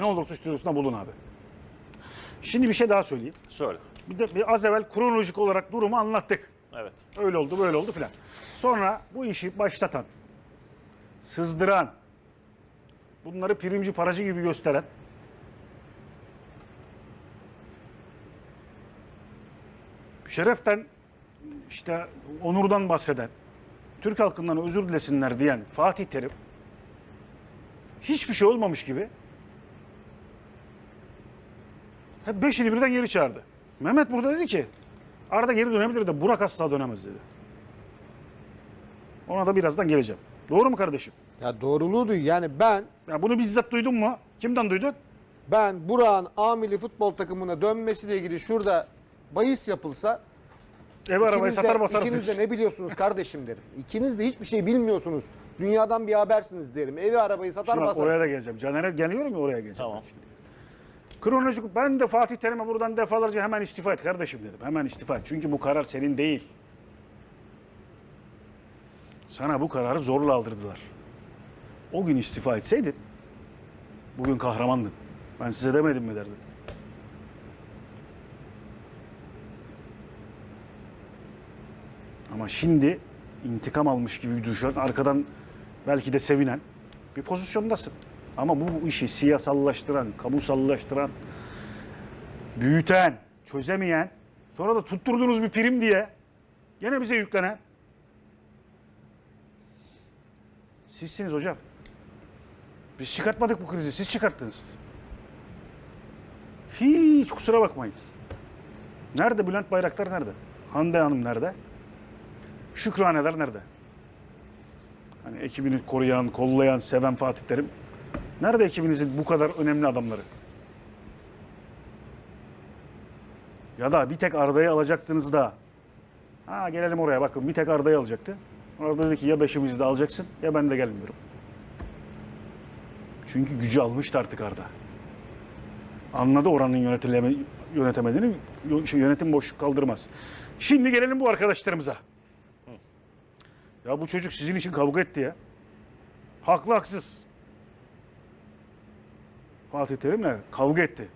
Ne olursa stüdyosunda bulun abi. Şimdi bir şey daha söyleyeyim. Söyle. Bir de bir az evvel kronolojik olarak durumu anlattık. Evet. Öyle oldu, böyle oldu filan. Sonra bu işi başlatan, sızdıran, bunları primci paracı gibi gösteren, şereften, işte onurdan bahseden, Türk halkından özür dilesinler diyen Fatih Terim, hiçbir şey olmamış gibi hep beşini birden geri çağırdı. Mehmet burada dedi ki Arda geri dönebilir de Burak asla dönemez dedi. Ona da birazdan geleceğim. Doğru mu kardeşim? Ya doğruluğu duy. Yani ben Ya bunu bizzat duydun mu? Kimden duydun? ben Burak'ın A milli futbol takımına dönmesiyle ilgili şurada bahis yapılsa Ev arabayı ikiniz satar de, basarım. ikiniz de ne biliyorsunuz kardeşim derim. İkiniz de hiçbir şey bilmiyorsunuz. Dünyadan bir habersiniz derim. Evi arabayı satar Şimdi bak, basarım. oraya da geleceğim. Caner'e geliyorum ya oraya geleceğim. Tamam. Kronolojik ben de Fatih Terim'e buradan defalarca hemen istifa et kardeşim dedim. Hemen istifa et. Çünkü bu karar senin değil. Sana bu kararı zorla aldırdılar. O gün istifa etseydin bugün kahramandın. Ben size demedim mi derdim. Ama şimdi intikam almış gibi düşen, arkadan belki de sevinen bir pozisyondasın. Ama bu işi siyasallaştıran, kamusallaştıran, büyüten, çözemeyen, sonra da tutturduğunuz bir prim diye gene bize yüklenen sizsiniz hocam. Biz çıkartmadık bu krizi, siz çıkarttınız. Hiç kusura bakmayın. Nerede Bülent Bayraktar nerede? Hande Hanım nerede? Şükraneler nerede? Hani ekibini koruyan, kollayan, seven Fatih Terim. Nerede ekibinizin bu kadar önemli adamları? Ya da bir tek Arda'yı alacaktınız da. Ha gelelim oraya bakın bir tek Arda'yı alacaktı. Arda dedi ki ya beşimizi de alacaksın ya ben de gelmiyorum. Çünkü gücü almıştı artık Arda. Anladı oranın yönetileme, yönetemediğini Yö- şey, yönetim boşluk kaldırmaz. Şimdi gelelim bu arkadaşlarımıza. Ya bu çocuk sizin için kavga etti ya. Haklı haksız. Fatih Terim'le kavga etti.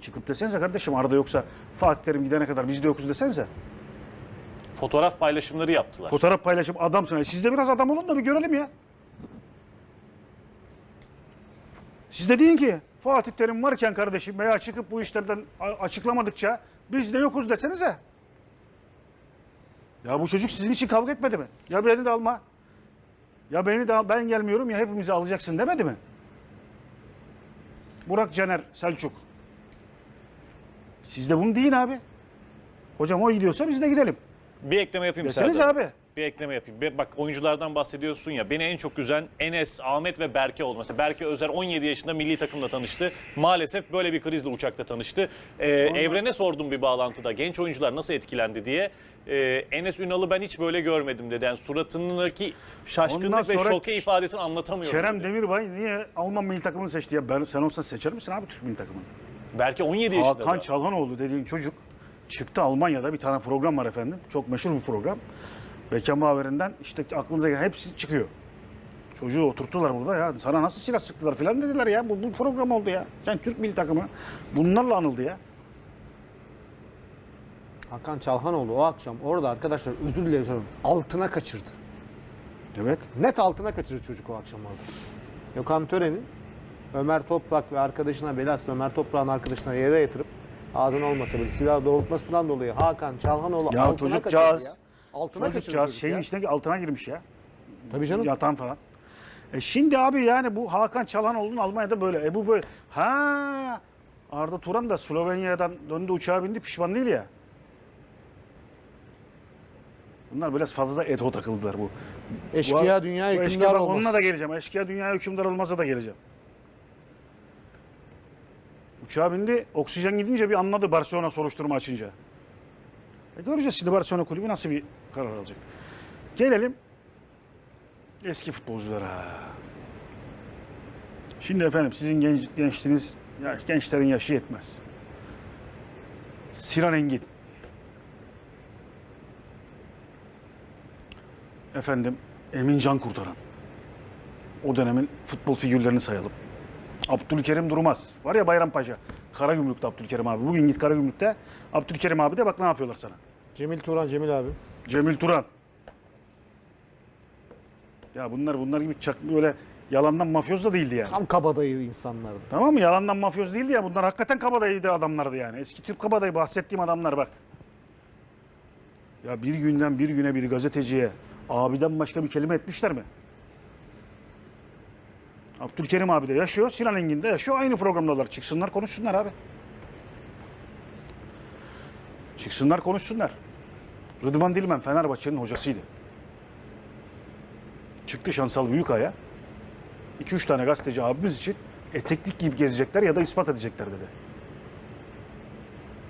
Çıkıp desenize kardeşim Arda yoksa Fatih Terim gidene kadar biz de yokuz desenize. Fotoğraf paylaşımları yaptılar. Fotoğraf paylaşıp adamsın. E Siz de biraz adam olun da bir görelim ya. Siz de deyin ki Fatih Terim varken kardeşim veya çıkıp bu işlerden açıklamadıkça biz de yokuz desenize. Ya bu çocuk sizin için kavga etmedi mi? Ya beni de alma. Ya beni de al, ben gelmiyorum ya hepimizi alacaksın demedi mi? Burak Caner Selçuk. Siz de bunu deyin abi. Hocam o gidiyorsa biz de gidelim. Bir ekleme yapayım Deseniz abi. Bir ekleme yapayım. Be- Bak oyunculardan bahsediyorsun ya. Beni en çok üzen Enes, Ahmet ve Berke oldu. Mesela Berke Özer 17 yaşında milli takımla tanıştı. Maalesef böyle bir krizle uçakta tanıştı. Ee, Evren'e sordum bir bağlantıda. Genç oyuncular nasıl etkilendi diye. Ee, Enes Ünal'ı ben hiç böyle görmedim dedi. Yani suratındaki Ondan şaşkınlık ve sonra şoke ifadesini anlatamıyorum. Kerem dedi. Demirbay niye Alman milli takımını seçti ya? Ben, sen olsan seçer misin abi Türk milli takımını? Berke 17 yaşında. Hakan da. Çalhanoğlu dediğin çocuk çıktı Almanya'da bir tane program var efendim. Çok meşhur bir program. Beckenbauer'inden işte aklınıza gelen hepsi çıkıyor. Çocuğu oturttular burada ya. Sana nasıl silah sıktılar falan dediler ya. Bu, bu program oldu ya. Sen Türk milli takımı bunlarla anıldı ya. Hakan Çalhanoğlu o akşam orada arkadaşlar özür dilerim söylüyorum. Altına kaçırdı. Evet. Net altına kaçırdı çocuk o akşam orada. Gökhan Tören'in Ömer Toprak ve arkadaşına Belas Ömer Toprak'ın arkadaşına yere yatırıp ağzın olmasa bile silah doğrultmasından dolayı Hakan Çalhanoğlu Ya altına çocukcağız- kaçırdı ya. Altına kaçırdı Çocukcağız çocuk şeyin ya. içine altına girmiş ya. Tabii canım. Yatan falan. E şimdi abi yani bu Hakan Çalhanoğlu'nun Almanya'da böyle. E bu böyle. Ha Arda Turan da Slovenya'dan döndü uçağa bindi pişman değil ya. Bunlar biraz fazla eto takıldılar bu. Eşkıya Bu- dünya hükümdar eşkıya- olmaz. Onunla da geleceğim. Eşkıya dünya hükümdar olmasa da geleceğim. Uçağa bindi. Oksijen gidince bir anladı Barcelona soruşturma açınca. E göreceğiz şimdi Barcelona kulübü nasıl bir karar alacak. Gelelim eski futbolculara. Şimdi efendim sizin genç, gençliğiniz, ya gençlerin yaşı yetmez. Sinan Engin. Efendim Emin Can Kurtaran. O dönemin futbol figürlerini sayalım. Abdülkerim Durmaz. Var ya Bayrampaşa. Karagümrük'te Abdülkerim abi. Bugün git Karagümrük'te. Abdülkerim abi de bak ne yapıyorlar sana. Cemil Turan, Cemil abi. Cemil Turan. Ya bunlar bunlar gibi çak böyle yalandan mafyoz da değildi yani. Tam kabadayı insanlardı. Tamam mı? Yalandan mafyoz değildi ya. Bunlar hakikaten kabadayıydı adamlardı yani. Eski Türk kabadayı bahsettiğim adamlar bak. Ya bir günden bir güne bir gazeteciye abiden başka bir kelime etmişler mi? Abdülkerim abi de yaşıyor, Sinan Engin de yaşıyor. Aynı programdalar. Çıksınlar konuşsunlar abi. Çıksınlar konuşsunlar. Rıdvan Dilmen Fenerbahçe'nin hocasıydı. Çıktı Şansal Büyükaya. 2-3 tane gazeteci abimiz için eteklik giyip gezecekler ya da ispat edecekler dedi.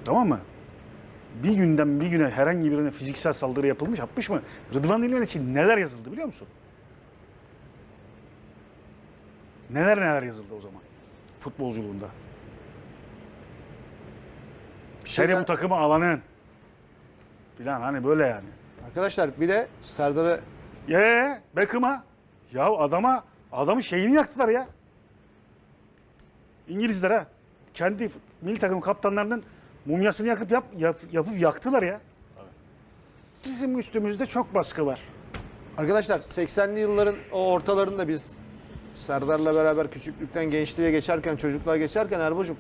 Tamam mı? Bir günden bir güne herhangi birine fiziksel saldırı yapılmış, yapmış mı? Rıdvan Dilmen için neler yazıldı biliyor musun? Neler neler yazıldı o zaman futbolculuğunda. Şeyler- bu takımı alanın. Filan hani böyle yani. Arkadaşlar bir de Serdar'ı Ye Beckham'a. Ya adama adamın şeyini yaktılar ya. İngilizler ha. Kendi milli takım kaptanlarının mumyasını yakıp yap, yap- yapıp yaktılar ya. Bizim üstümüzde çok baskı var. Arkadaşlar 80'li yılların o ortalarında biz Serdar'la beraber küçüklükten gençliğe geçerken, çocukluğa geçerken Erbo'cum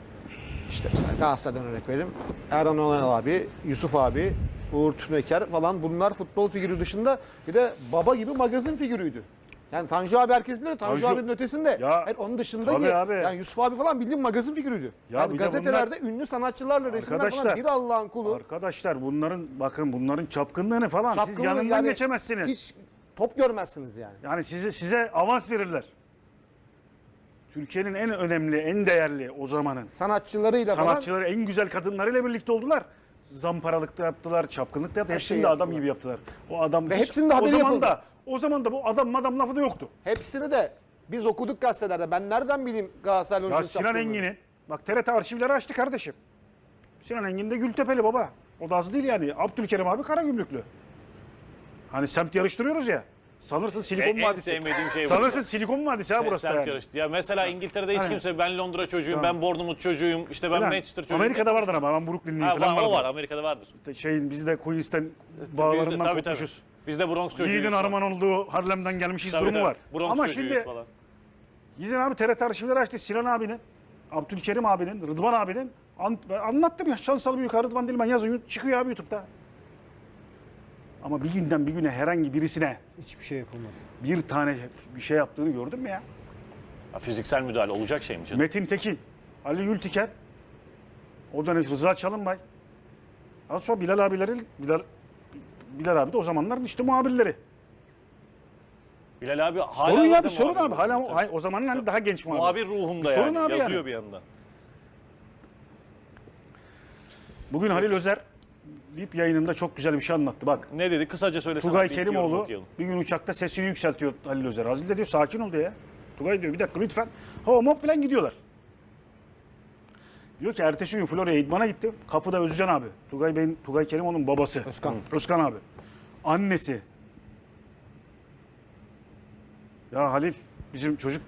işte mesela Galatasaray'dan örnek vereyim. Erhan Onal abi, Yusuf abi, Uğur Tüneker falan bunlar futbol figürü dışında bir de baba gibi magazin figürüydü. Yani Tanju abi herkes bilir. Tanju, Tanju- abinin ötesinde. Ya, Hayır, onun dışında ki, abi. yani Yusuf abi falan bildiğin magazin figürüydü. Ya yani gazetelerde ünlü sanatçılarla resimler falan bir Allah'ın kulu. Arkadaşlar bunların bakın bunların çapkınlığını falan siz Çapkınlığı yanından yani geçemezsiniz. Hiç top görmezsiniz yani. Yani size size avans verirler. Türkiye'nin en önemli, en değerli o zamanın Sanatçılarıyla falan sanatçıları en güzel kadınlarıyla birlikte oldular. Zamparalık da yaptılar, çapkınlık da yaptılar. Her Hepsini şeyi de adam yaptılar. gibi yaptılar. O adam Ve hepsinin de o haberi zaman yapıldı. da o zaman da bu adam madam lafı da yoktu. Hepsini de biz okuduk gazetelerde. Ben nereden bileyim Galatasaray Ya oyuncusu Sinan? Engin'in bak TRT arşivleri açtı kardeşim. Sinan Engin de Gültepeli baba. O da az değil yani. Abdülkerim abi Karagümrüklü. Hani semt yarıştırıyoruz ya. Sanırsın Silikon En- Vadisi. sevmediğim şey bu. Sanırsın Silikon Vadisi ha burası da yani. yarışı. Ya mesela İngiltere'de hiç Aynen. kimse ben Londra çocuğuyum, ben Bournemouth çocuğuyum, işte ben Falan. Manchester çocuğuyum. Amerika'da vardır ama ben Brooklyn'liyim Ha, falan var, o vardır. var Amerika'da vardır. Şeyin biz de Queens'ten Biz de- bağlarından tabii, kopmuşuz. tabii. Biz de Bronx çocuğuyuz. Yiğidin falan. Arman olduğu Harlem'den gelmişiz Tabii, durumu tabii. var. Bronx Ama çocuğuyuz şimdi falan. Yiğidin abi TRT arşivleri açtı. Sinan abinin, Abdülkerim abinin, Rıdvan abinin an, anlattım ya Şansal Büyük Rıdvan Dilmen yazın çıkıyor abi YouTube'da. Ama bir günden bir güne herhangi birisine Hiçbir şey yapılmadı. bir tane bir şey yaptığını gördün mü ya? Ya fiziksel müdahale olacak şey mi canım? Metin Tekin, Ali Gültiken, o dönem Rıza Çalınbay. Daha sonra Bilal abileri, Bilal, Bilal abi de o zamanlar işte muhabirleri. Bilal abi hala sorun ya bir sorun muhabir abi. Hala hay- o zamanın hani daha genç muhabir. Muhabir ruhumda Bir sorun yani. abi Yazıyor yani. bir yandan. Bugün Halil Özer VIP yayınında çok güzel bir şey anlattı. Bak Ne dedi? Kısaca söylesene. Tugay Kerimoğlu okuyalım. bir gün uçakta sesini yükseltiyor Halil Özer. Halil de diyor sakin ol ya. Tugay diyor bir dakika lütfen. Hava mop falan gidiyorlar. Diyor ki ertesi gün Florya'ya idmana gittim. Kapıda Özcan abi. Tugay Bey'in, Tugay Kerimoğlu'nun babası. Özkan. Hı, Özkan abi. Annesi. Ya Halil bizim çocuk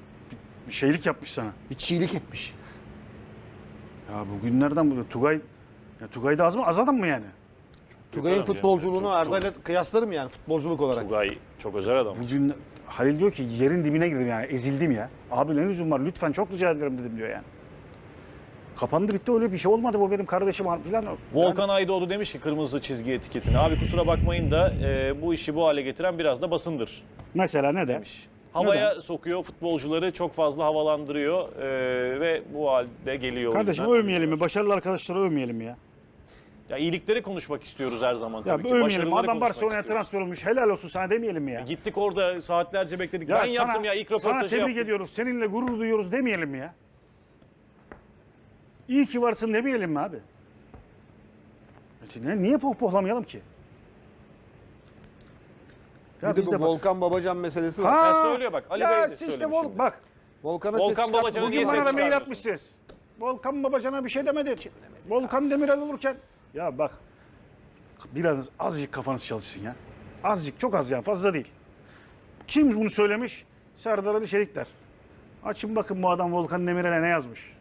bir şeylik yapmış sana. Bir çiğlik etmiş. Ya bugünlerden bu Tugay ya Tugay da az mı az adam mı yani? Tugay'ın adam futbolculuğunu yani. Arda'yla kıyaslarım yani futbolculuk olarak. Tugay çok özel adam. Bugün Halil diyor ki yerin dibine girdim yani ezildim ya. Abi ne lüzum var lütfen çok rica ederim dedim diyor yani. Kapandı bitti öyle bir şey olmadı bu benim kardeşim falan. Volkan Aydoğdu demiş ki kırmızı çizgi etiketini. Abi kusura bakmayın da e, bu işi bu hale getiren biraz da basındır Mesela ne de? demiş. Havaya sokuyor futbolcuları çok fazla havalandırıyor e, ve bu halde geliyor. Kardeşim övmeyelim mi? Başarılı arkadaşları övmeyelim mi ya? Ya iyilikleri konuşmak istiyoruz her zaman Ya tabii ki. övmeyelim. Adam Barcelona'ya transfer olmuş. Helal olsun sana demeyelim mi ya? Gittik orada saatlerce bekledik. Ya ben sana- yaptım ya ilk Sana röportajı tebrik yaptım. ediyoruz. Seninle gurur duyuyoruz demeyelim mi ya? İyi ki varsın demeyelim mi abi? Ne, niye pohpohlamayalım ki? Ya bir de bu de bak- Volkan Babacan meselesi var. Ha, Ya söylüyor bak, Ali ya Bey de işte Vol- şimdi. bak Volkan'a Volkan ses. Babacan'ın Bugün bana da mail atmışsınız. Volkan Babacan'a bir şey demedin. Volkan Demirel olurken ya bak biraz azıcık kafanız çalışsın ya. Azıcık çok az yani fazla değil. Kim bunu söylemiş? Serdar Ali Çelikler. Açın bakın bu adam Volkan Demirel'e ne yazmış.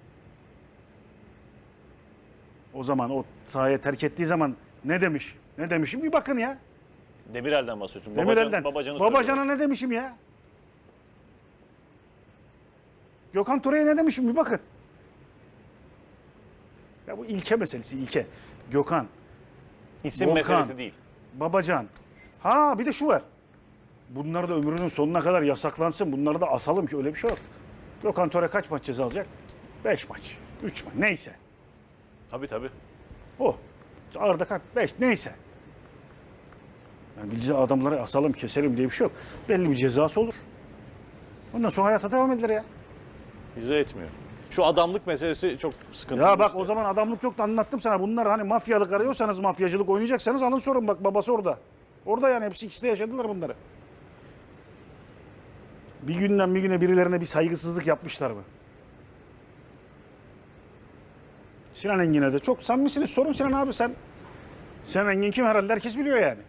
O zaman o sahaya terk ettiği zaman ne demiş? Ne demişim bir bakın ya. Demirel'den bahsediyorsun. Demirel'den. Babacan'ı Babacan'a ne demişim ya? Gökhan Töre'ye ne demişim bir bakın. Ya bu ilke meselesi ilke. Gökhan, İsim Volkan. meselesi değil. Babacan. Ha bir de şu var. Bunlar da ömrünün sonuna kadar yasaklansın. Bunları da asalım ki öyle bir şey yok. Gökhan Töre kaç maç ceza alacak? 5 maç. 3 maç. Neyse. Tabii tabii. O. Arda kaç? 5. Neyse. Yani biz adamları asalım, keselim diye bir şey yok. Belli bir cezası olur. Ondan sonra hayata devam edilir ya. Bize etmiyor. Şu adamlık meselesi çok sıkıntılı. Ya bak işte. o zaman adamlık yok da anlattım sana. Bunlar hani mafyalık arıyorsanız, mafyacılık oynayacaksanız alın sorun bak babası orada. Orada yani hepsi ikisi de yaşadılar bunları. Bir günden bir güne birilerine bir saygısızlık yapmışlar mı? Sinan Engin'e de çok samimisiniz. Sorun Sinan abi sen. Sinan Engin kim herhalde herkes biliyor yani.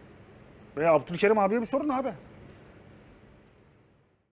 Veya Abdülkerim abiye bir sorun abi.